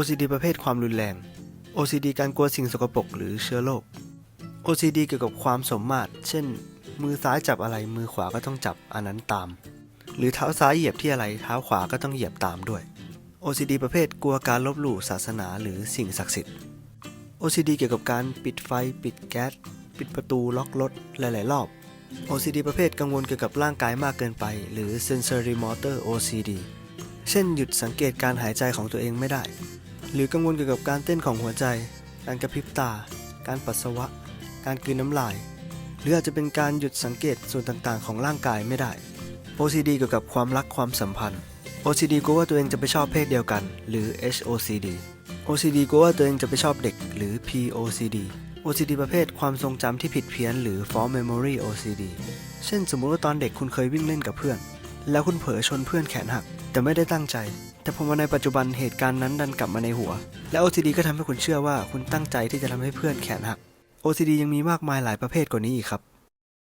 OCD ประเภทความรุนแรง OCD การกลัวสิ่งสกปรกหรือเชื้อโรค OCD เกี่ยวกับความสมมาตร เช่น มือซ้ายจับอะไร มือขวาก็ต้องจับอันนั้นตาม หรือเท้าซ้ายเหยียบที่อะไร เท้าขวาก็ต้องเหยียบตามด้วย OCD ประเภทกลัวการลบหลู่ศาสนาหรือสิ่งศักดิ์สิทธิ์ OCD เกี่ยวกับการปิดไฟ ปิดแก๊ส ปิดประตู ล็อกรถ หลาย ๆ รอบ OCD ประเภทกังวลเกี่ยวกับร่างกายมากเกินไป หรือ Sensory Motor OCD เช่นหยุดสังเกตการหายใจของตัวเองไม่ได้ หรือกังวลเกี่ยวกับการเต้นของหัวใจ การกระพริบตา การปัสสาวะ การกลืนน้ำลาย หรืออาจจะเป็นการหยุดสังเกตส่วนต่างๆ ของร่างกายไม่ได้ OCD เกี่ยวกับความรักความสัมพันธ์ OCD กลัวว่าตัวเองจะไปชอบเพศเดียวกัน หรือ HOCD OCD กลัวว่าตัวเองจะไปชอบเด็ก หรือ POCD OCD ประเภทความทรงจำที่ผิดเพี้ยน หรือ false memory OCD เช่นสมมุติว่าตอนเด็กคุณเคยวิ่งเล่นกับเพื่อน แล้วคุณเผลอชนเพื่อนแขนหัก แต่ไม่ได้ตั้งใจ แต่พอมาในปัจจุบันเหตุการณ์นั้นดันกลับมาในหัว และ OCD ก็ทำให้คุณเชื่อว่าคุณตั้งใจที่จะทำให้เพื่อนแขนหัก OCD ยังมีมากมายหลายประเภทกว่านี้อีกครับ